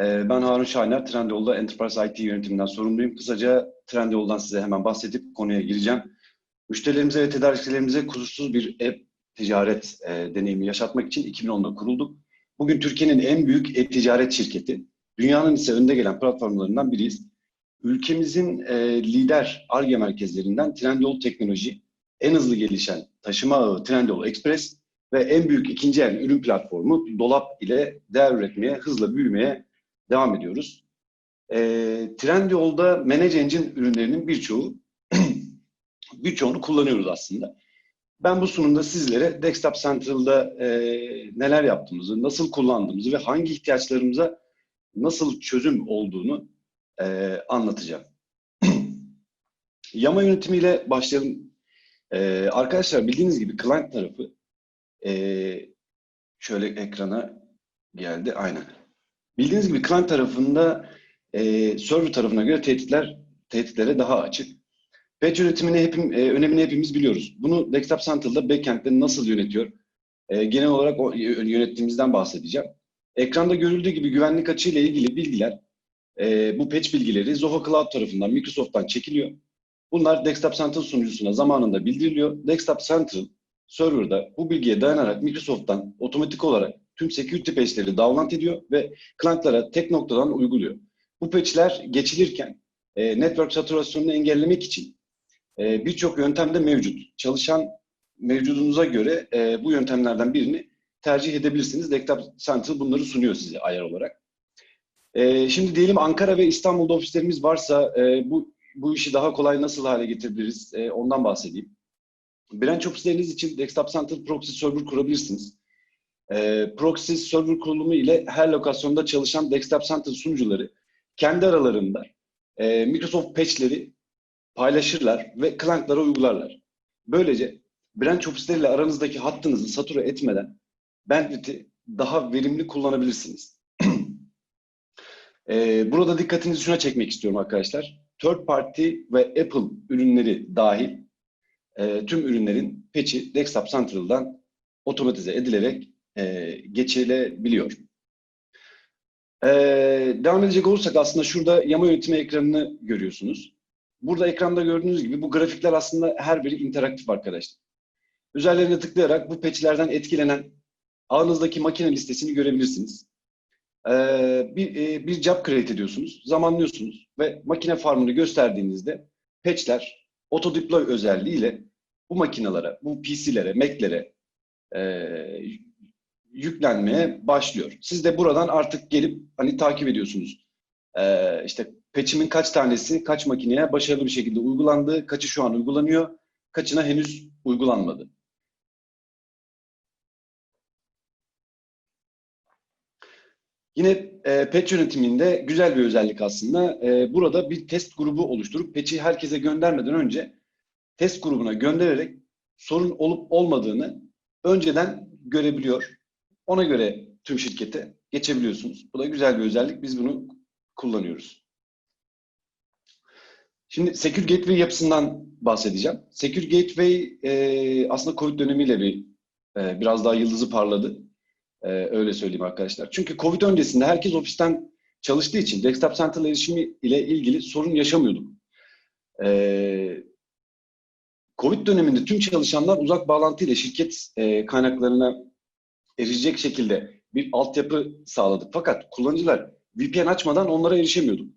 Ee, Ben Harun Şahiner, Trendyol'da Enterprise IT yönetiminden sorumluyum. Kısaca Trendyol'dan size hemen bahsedip konuya gireceğim. Müşterilerimize ve tedarikçilerimize kusursuz bir e-ticaret e, deneyimi yaşatmak için 2010'da kurulduk. Bugün Türkiye'nin en büyük e-ticaret şirketi, dünyanın ise önde gelen platformlarından biriyiz. Ülkemizin e, lider ARGE merkezlerinden Trendyol Teknoloji, en hızlı gelişen taşıma ağı Trendyol Express ve en büyük ikinci el ürün platformu Dolap ile değer üretmeye, hızla büyümeye devam ediyoruz. E, Trendyol'da Manage Engine ürünlerinin birçoğu birçoğunu kullanıyoruz aslında. Ben bu sunumda sizlere Desktop Central'da e, neler yaptığımızı, nasıl kullandığımızı ve hangi ihtiyaçlarımıza nasıl çözüm olduğunu e, anlatacağım. Yama yönetimiyle başlayalım. E, arkadaşlar bildiğiniz gibi client tarafı e, şöyle ekrana geldi. Aynen. Bildiğiniz gibi client tarafında e, server tarafına göre tehditler tehditlere daha açık. Patch yönetimini hepim, e, önemini hepimiz biliyoruz. Bunu Desktop Central'da backend'de nasıl yönetiyor? E, genel olarak o yönettiğimizden bahsedeceğim. Ekranda görüldüğü gibi güvenlik açığı ile ilgili bilgiler, e, bu patch bilgileri Zoho Cloud tarafından, Microsoft'tan çekiliyor. Bunlar Desktop Central sunucusuna zamanında bildiriliyor. Desktop Central serverda bu bilgiye dayanarak Microsoft'tan otomatik olarak tüm security patch'leri download ediyor ve client'lara tek noktadan uyguluyor. Bu patch'ler geçilirken e, network satürasyonunu engellemek için e, birçok yöntem de mevcut. Çalışan mevcudunuza göre e, bu yöntemlerden birini tercih edebilirsiniz. Desktop Central bunları sunuyor size ayar olarak. E, şimdi diyelim Ankara ve İstanbul'da ofislerimiz varsa e, bu bu işi daha kolay nasıl hale getirebiliriz e, ondan bahsedeyim. Branch ofisleriniz için Desktop Central Proxy Server kurabilirsiniz. E, proxy Server kurulumu ile her lokasyonda çalışan Desktop Central sunucuları kendi aralarında e, Microsoft patch'leri paylaşırlar ve client'lara uygularlar. Böylece branch ofisleriyle aranızdaki hattınızı satura etmeden bandwidth'i daha verimli kullanabilirsiniz. ee, burada dikkatinizi şuna çekmek istiyorum arkadaşlar. Third party ve Apple ürünleri dahil e, tüm ürünlerin patch'i Desktop Central'dan otomatize edilerek e, geçilebiliyor. Ee, devam edecek olursak aslında şurada yama yönetimi ekranını görüyorsunuz. Burada ekranda gördüğünüz gibi bu grafikler aslında her biri interaktif arkadaşlar. Üzerlerine tıklayarak bu patchlerden etkilenen ağınızdaki makine listesini görebilirsiniz. Ee, bir, e, bir job create ediyorsunuz, zamanlıyorsunuz ve makine farmını gösterdiğinizde patchler auto deploy özelliğiyle bu makinalara, bu PC'lere, Mac'lere e, yüklenmeye başlıyor. Siz de buradan artık gelip hani takip ediyorsunuz. Ee, işte patch'imin kaç tanesi kaç makineye başarılı bir şekilde uygulandı, kaçı şu an uygulanıyor, kaçına henüz uygulanmadı. Yine e, patch yönetiminde güzel bir özellik aslında. E, burada bir test grubu oluşturup patch'i herkese göndermeden önce test grubuna göndererek sorun olup olmadığını önceden görebiliyor. Ona göre tüm şirkete geçebiliyorsunuz. Bu da güzel bir özellik. Biz bunu kullanıyoruz. Şimdi Secure Gateway yapısından bahsedeceğim. Secure Gateway e, aslında Covid dönemiyle bir e, biraz daha yıldızı parladı. E, öyle söyleyeyim arkadaşlar. Çünkü Covid öncesinde herkes ofisten çalıştığı için Desktop Central erişimi ile ilgili sorun yaşamıyorduk. E, Covid döneminde tüm çalışanlar uzak bağlantı ile şirket e, kaynaklarına erişecek şekilde bir altyapı sağladık. Fakat kullanıcılar VPN açmadan onlara erişemiyorduk.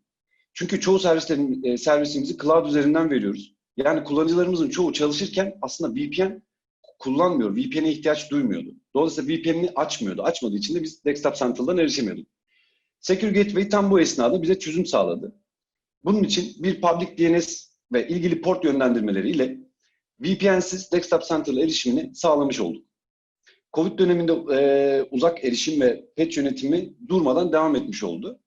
Çünkü çoğu servislerin e, servisimizi cloud üzerinden veriyoruz. Yani kullanıcılarımızın çoğu çalışırken aslında VPN kullanmıyor. VPN'e ihtiyaç duymuyordu. Dolayısıyla VPN'ini açmıyordu. Açmadığı için de biz Desktop Central'dan erişemiyorduk. Secure Gateway tam bu esnada bize çözüm sağladı. Bunun için bir public DNS ve ilgili port yönlendirmeleriyle VPN'siz Desktop Central erişimini sağlamış olduk. Covid döneminde e, uzak erişim ve patch yönetimi durmadan devam etmiş oldu.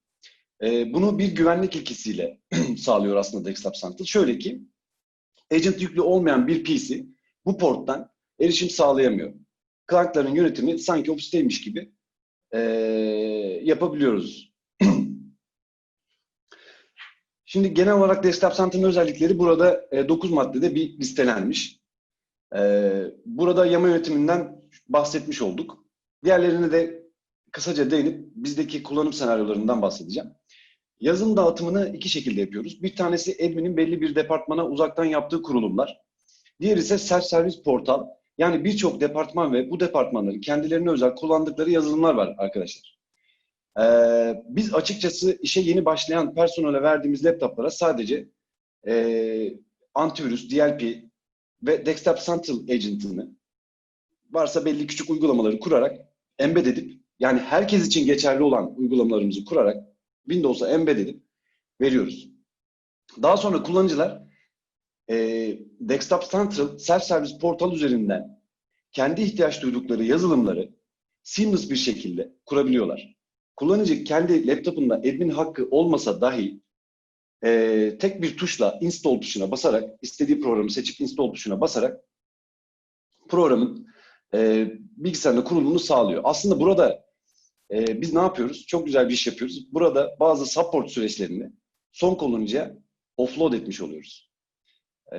E, bunu bir güvenlik ilkesiyle sağlıyor aslında Desktop Central. Şöyle ki, agent yüklü olmayan bir PC bu porttan erişim sağlayamıyor. Client'ların yönetimi sanki ofisteymiş gibi e, yapabiliyoruz. Şimdi genel olarak Desktop Central'ın özellikleri burada e, 9 maddede bir listelenmiş. E, burada yama yönetiminden bahsetmiş olduk. Diğerlerini de kısaca değinip bizdeki kullanım senaryolarından bahsedeceğim. Yazılım dağıtımını iki şekilde yapıyoruz. Bir tanesi admin'in belli bir departmana uzaktan yaptığı kurulumlar. Diğeri ise self-service portal. Yani birçok departman ve bu departmanların kendilerine özel kullandıkları yazılımlar var arkadaşlar. Ee, biz açıkçası işe yeni başlayan personele verdiğimiz laptoplara sadece e, antivirüs, DLP ve Desktop Central Agent'ını varsa belli küçük uygulamaları kurarak embed edip yani herkes için geçerli olan uygulamalarımızı kurarak Windows'a embed edip veriyoruz. Daha sonra kullanıcılar e, Desktop Central Self-Service portal üzerinden kendi ihtiyaç duydukları yazılımları seamless bir şekilde kurabiliyorlar. Kullanıcı kendi laptopunda admin hakkı olmasa dahi e, tek bir tuşla install tuşuna basarak, istediği programı seçip install tuşuna basarak programın e, bilgisayarında kurulumunu sağlıyor. Aslında burada e, biz ne yapıyoruz? Çok güzel bir iş yapıyoruz. Burada bazı support süreçlerini son kullanıcıya offload etmiş oluyoruz. E,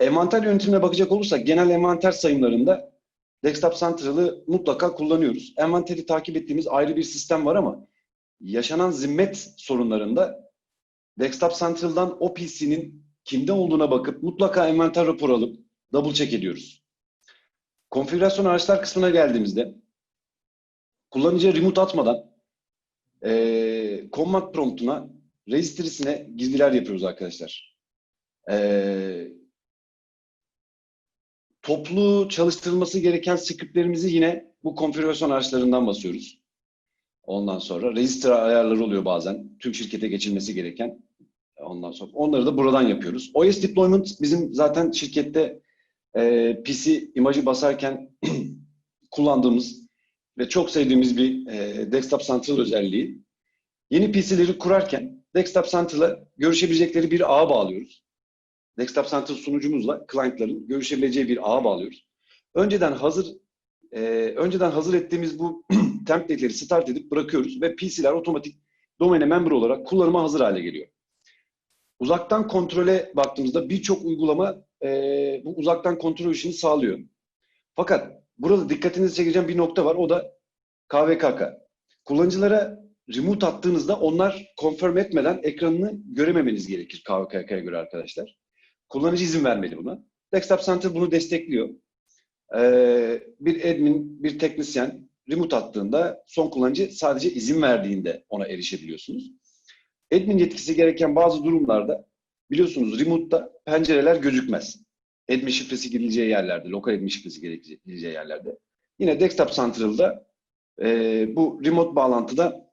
envanter yönetimine bakacak olursak genel envanter sayımlarında Desktop Central'ı mutlaka kullanıyoruz. Envanteri takip ettiğimiz ayrı bir sistem var ama yaşanan zimmet sorunlarında Desktop Central'dan o PC'nin kimde olduğuna bakıp mutlaka envanter raporu alıp double check ediyoruz. Konfigürasyon araçlar kısmına geldiğimizde kullanıcıya remote atmadan e, command promptuna registry'sine girdiler yapıyoruz arkadaşlar. E, toplu çalıştırılması gereken scriptlerimizi yine bu konfigürasyon araçlarından basıyoruz. Ondan sonra register ayarları oluyor bazen. Tüm şirkete geçilmesi gereken. Ondan sonra onları da buradan yapıyoruz. OS deployment bizim zaten şirkette e, PC imajı basarken kullandığımız ve çok sevdiğimiz bir e, Desktop Central özelliği. Yeni PC'leri kurarken Desktop Central'a görüşebilecekleri bir ağa bağlıyoruz. Desktop Central sunucumuzla client'ların görüşebileceği bir ağa bağlıyoruz. Önceden hazır e, önceden hazır ettiğimiz bu template'leri start edip bırakıyoruz ve PC'ler otomatik domaine member olarak kullanıma hazır hale geliyor. Uzaktan kontrole baktığımızda birçok uygulama e, bu uzaktan kontrol işini sağlıyor. Fakat burada dikkatinizi çekeceğim bir nokta var. O da KVKK. Kullanıcılara remote attığınızda onlar confirm etmeden ekranını görememeniz gerekir KVKK'ya göre arkadaşlar. Kullanıcı izin vermeli buna. Desktop Center bunu destekliyor. Ee, bir admin, bir teknisyen remote attığında son kullanıcı sadece izin verdiğinde ona erişebiliyorsunuz. Admin yetkisi gereken bazı durumlarda biliyorsunuz remote'da pencereler gözükmez. Admin şifresi girileceği yerlerde, lokal admin şifresi girileceği yerlerde. Yine Desktop Central'da e, bu remote bağlantıda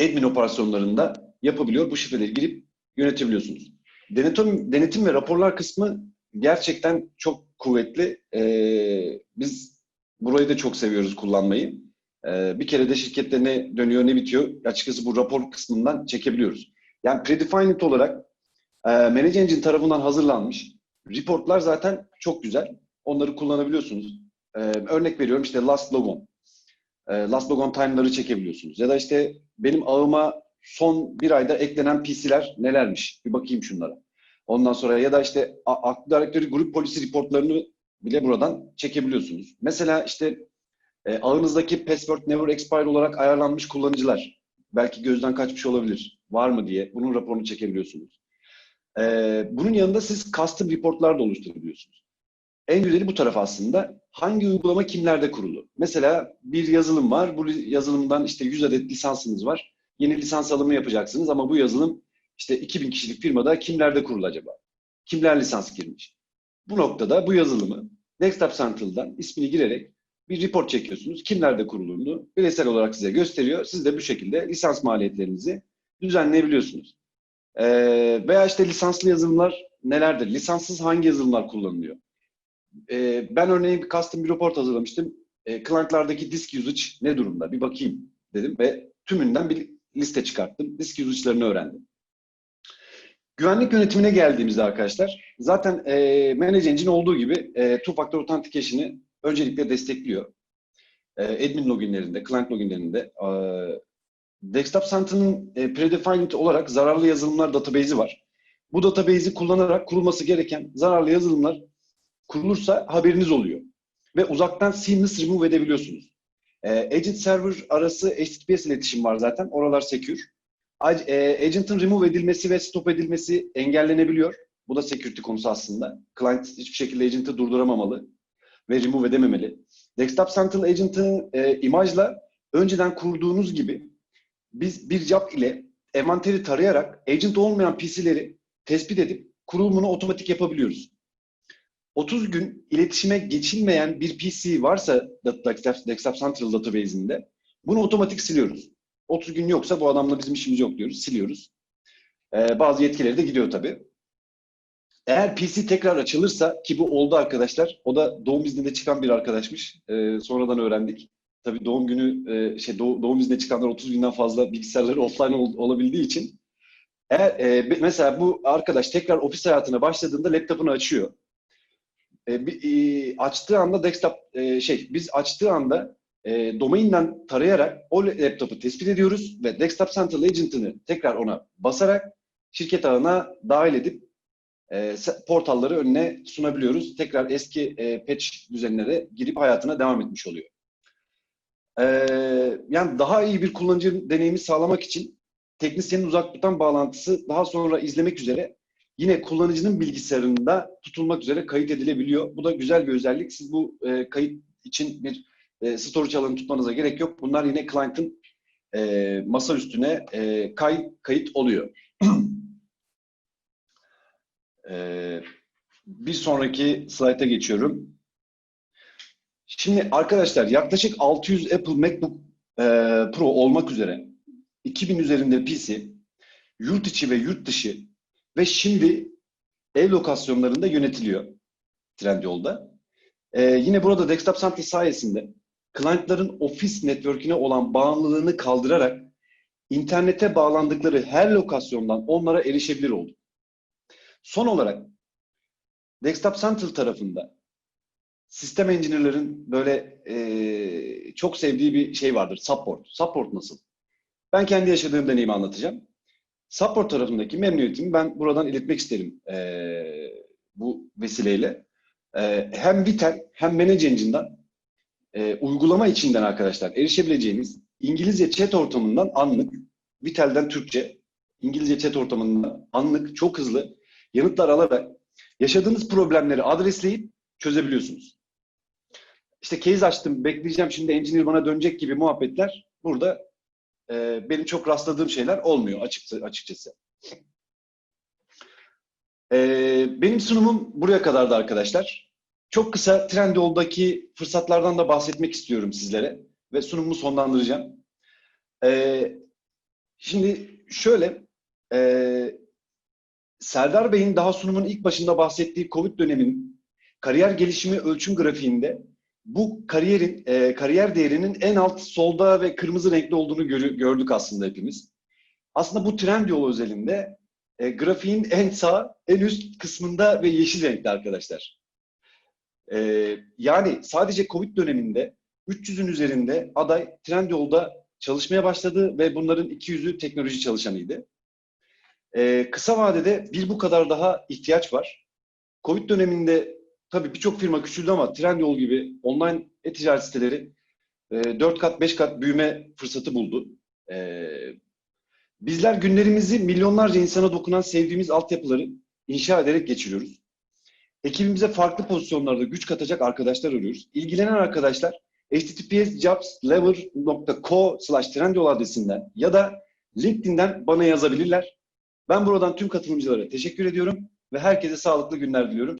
admin operasyonlarında yapabiliyor. Bu şifreleri girip yönetebiliyorsunuz. Denetim, denetim ve raporlar kısmı gerçekten çok kuvvetli. Ee, biz burayı da çok seviyoruz kullanmayı. Ee, bir kere de şirkette ne dönüyor ne bitiyor açıkçası bu rapor kısmından çekebiliyoruz. Yani predefined olarak e, Manage Engine tarafından hazırlanmış reportlar zaten çok güzel. Onları kullanabiliyorsunuz. Ee, örnek veriyorum işte last logon. Ee, last logon time'ları çekebiliyorsunuz. Ya da işte benim ağıma son bir ayda eklenen PC'ler nelermiş? Bir bakayım şunlara. Ondan sonra ya da işte Active Directory grup polisi reportlarını bile buradan çekebiliyorsunuz. Mesela işte e, ağınızdaki password never expire olarak ayarlanmış kullanıcılar belki gözden kaçmış olabilir. Var mı diye bunun raporunu çekebiliyorsunuz. E, bunun yanında siz custom reportlar da oluşturabiliyorsunuz. En güzeli bu taraf aslında. Hangi uygulama kimlerde kurulu? Mesela bir yazılım var. Bu yazılımdan işte 100 adet lisansınız var. Yeni lisans alımı yapacaksınız ama bu yazılım işte 2000 kişilik firmada kimlerde kurulu acaba? Kimler lisans girmiş? Bu noktada bu yazılımı Desktop Central'dan ismini girerek bir report çekiyorsunuz. Kimlerde kurulduğunu bireysel olarak size gösteriyor. Siz de bu şekilde lisans maliyetlerinizi düzenleyebiliyorsunuz. Ee, veya işte lisanslı yazılımlar nelerdir? Lisanssız hangi yazılımlar kullanılıyor? Ee, ben örneğin bir custom bir report hazırlamıştım. Ee, client'lardaki disk usage ne durumda? Bir bakayım dedim ve tümünden bir liste çıkarttım. Disk usage'larını öğrendim. Güvenlik yönetimine geldiğimizde arkadaşlar, zaten e, Manage Engine olduğu gibi e, two-factor authentication'ı öncelikle destekliyor. E, admin loginlerinde, client loginlerinde. E, Desktop Center'ın e, predefined olarak zararlı yazılımlar database'i var. Bu database'i kullanarak kurulması gereken zararlı yazılımlar kurulursa haberiniz oluyor. Ve uzaktan seamless remove edebiliyorsunuz. E, agent server arası HTTPS iletişim var zaten. Oralar secure. E, agent'ın remove edilmesi ve stop edilmesi engellenebiliyor. Bu da security konusu aslında. Client hiçbir şekilde agent'ı durduramamalı ve remove edememeli. Desktop Central Agent'ı e, imajla önceden kurduğunuz gibi biz bir job ile envanteri tarayarak agent olmayan PC'leri tespit edip kurulumunu otomatik yapabiliyoruz. 30 gün iletişime geçilmeyen bir PC varsa Desktop Central Database'inde bunu otomatik siliyoruz. 30 gün yoksa bu adamla bizim işimiz yok diyoruz, siliyoruz. Ee, bazı yetkileri de gidiyor tabii. Eğer PC tekrar açılırsa ki bu oldu arkadaşlar. O da doğum izninde çıkan bir arkadaşmış. Ee, sonradan öğrendik. Tabii doğum günü e, şey doğ- doğum iznine çıkanlar 30 günden fazla bilgisayarları offline ol- olabildiği için eğer e, be- mesela bu arkadaş tekrar ofis hayatına başladığında laptopunu açıyor. E, bir- e, açtığı anda desktop e, şey biz açtığı anda e, domainden tarayarak o laptopu tespit ediyoruz ve Desktop Central Agent'ını tekrar ona basarak şirket ağına dahil edip e, portalları önüne sunabiliyoruz. Tekrar eski e, patch düzenlere girip hayatına devam etmiş oluyor. E, yani daha iyi bir kullanıcı deneyimi sağlamak için teknisyenin uzaklıktan bağlantısı daha sonra izlemek üzere yine kullanıcının bilgisayarında tutulmak üzere kayıt edilebiliyor. Bu da güzel bir özellik. Siz bu e, kayıt için bir e, storage alanı tutmanıza gerek yok. Bunlar yine client'ın e, masa üstüne e, kay, kayıt oluyor. e, bir sonraki slayta geçiyorum. Şimdi arkadaşlar yaklaşık 600 Apple MacBook e, Pro olmak üzere 2000 üzerinde PC, yurt içi ve yurt dışı ve şimdi ev lokasyonlarında yönetiliyor Trendyol'da. Ee, yine burada Desktop Center sayesinde client'ların ofis network'ine olan bağımlılığını kaldırarak internete bağlandıkları her lokasyondan onlara erişebilir oldu. Son olarak Desktop Central tarafında sistem engineer'ların böyle e, çok sevdiği bir şey vardır. Support. Support nasıl? Ben kendi yaşadığım deneyimi anlatacağım. Support tarafındaki memnuniyetimi ben buradan iletmek isterim e, bu vesileyle. E, hem Vitel hem Manage e, uygulama içinden arkadaşlar erişebileceğiniz İngilizce chat ortamından anlık, Vitel'den Türkçe, İngilizce chat ortamından anlık, çok hızlı yanıtlar alarak yaşadığınız problemleri adresleyip çözebiliyorsunuz. İşte case açtım, bekleyeceğim şimdi engineer bana dönecek gibi muhabbetler burada e, benim çok rastladığım şeyler olmuyor açıkça, açıkçası. E, benim sunumum buraya kadardı arkadaşlar. Çok kısa Trendyol'daki fırsatlardan da bahsetmek istiyorum sizlere ve sunumumu sonlandıracağım. E, şimdi şöyle, e, Serdar Bey'in daha sunumun ilk başında bahsettiği COVID döneminin kariyer gelişimi ölçüm grafiğinde bu kariyerin e, kariyer değerinin en alt solda ve kırmızı renkli olduğunu görü- gördük aslında hepimiz. Aslında bu Trendyol özelinde e, grafiğin en sağ, en üst kısmında ve yeşil renkli arkadaşlar. E, yani sadece Covid döneminde 300'ün üzerinde aday Trendyol'da çalışmaya başladı ve bunların 200'ü teknoloji çalışanıydı. E, kısa vadede bir bu kadar daha ihtiyaç var. Covid döneminde tabii birçok firma küçüldü ama Trendyol gibi online e-ticaret siteleri e, 4 kat 5 kat büyüme fırsatı buldu. E, bizler günlerimizi milyonlarca insana dokunan sevdiğimiz altyapıları inşa ederek geçiriyoruz. Ekibimize farklı pozisyonlarda güç katacak arkadaşlar arıyoruz. İlgilenen arkadaşlar https jobslever.co slash trendyol adresinden ya da LinkedIn'den bana yazabilirler. Ben buradan tüm katılımcılara teşekkür ediyorum ve herkese sağlıklı günler diliyorum.